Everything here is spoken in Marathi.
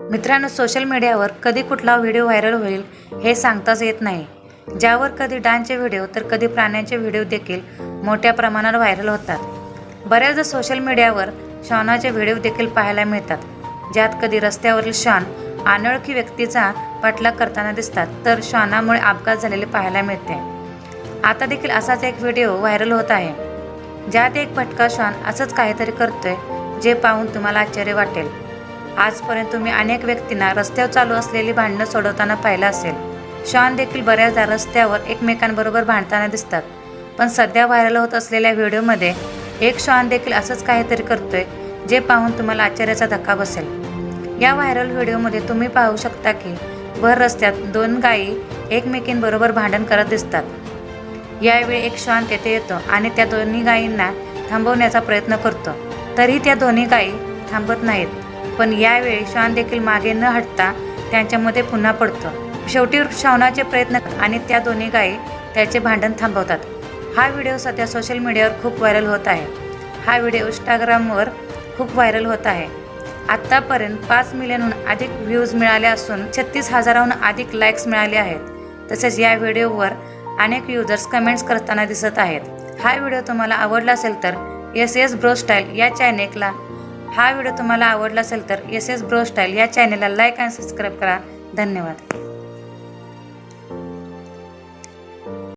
मित्रांनो सोशल मीडियावर कधी कुठला व्हिडिओ व्हायरल होईल हे सांगताच येत नाही. ज्यावर कधी डान्सचे व्हिडिओ तर कधी प्राण्यांचे व्हिडिओ देखील मोठ्या प्रमाणावर व्हायरल होतात. बऱ्याचदा सोशल मीडियावर शॉनाचे व्हिडिओ देखील पाहायला मिळतात. ज्यात कधी रस्त्यावरील शॉन अनोळखी व्यक्तीचा पाठलाग करताना दिसतात तर शॉनामुळे अपघात झालेले पाहायला मिळते. आता देखील असाच एक व्हिडिओ व्हायरल होत आहे. ज्यात एक भटका शॉन असंच काहीतरी करतोय जे पाहून तुम्हाला आश्चर्य वाटेल. आजपर्यंत तुम्ही अनेक व्यक्तींना रस्त्यावर चालू असलेली भांडणं सोडवताना पाहिलं असेल. श्वान देखील बऱ्याचदा रस्त्यावर एकमेकांबरोबर भांडताना दिसतात. पण सध्या व्हायरल होत असलेल्या व्हिडिओमध्ये एक श्वान देखील असंच काहीतरी करतोय जे पाहून तुम्हाला आश्चर्याचा धक्का बसेल. या व्हायरल व्हिडिओमध्ये तुम्ही पाहू शकता की भर रस्त्यात दोन गायी एकमेकींबरोबर भांडण करत दिसतात. यावेळी एक श्वान तेथे येतो आणि त्या दोन्ही गायींना थांबवण्याचा प्रयत्न करतो. तरीही त्या दोन्ही गायी थांबत नाहीत. पण यावेळी श्वान देखील मागे न हटता त्यांच्यामध्ये पुन्हा पडतो. शेवटी श्वानाचे प्रयत्न आणि त्या दोन्ही गायी त्याचे भांडण थांबवतात. हा व्हिडिओ सध्या सोशल मीडियावर खूप व्हायरल होत आहे. हा व्हिडिओ इंस्टाग्रामवर खूप व्हायरल होत आहे. आत्तापर्यंत पाच मिलियनहून अधिक व्ह्यूज मिळाले असून छत्तीस हजाराहून अधिक लाईक्स मिळाले आहेत. तसेच या व्हिडिओवर अनेक युजर्स कमेंट्स करताना दिसत आहेत. हा व्हिडिओ तुम्हाला आवडला असेल तर एस एस ब्रो स्टाईल या चॅनेलला हा व्हिडिओ तुम्हाला आवडला असेल तर एस एस ब्रो स्टाईल या चॅनेलला लाईक आणि सबस्क्राईब करा. धन्यवाद.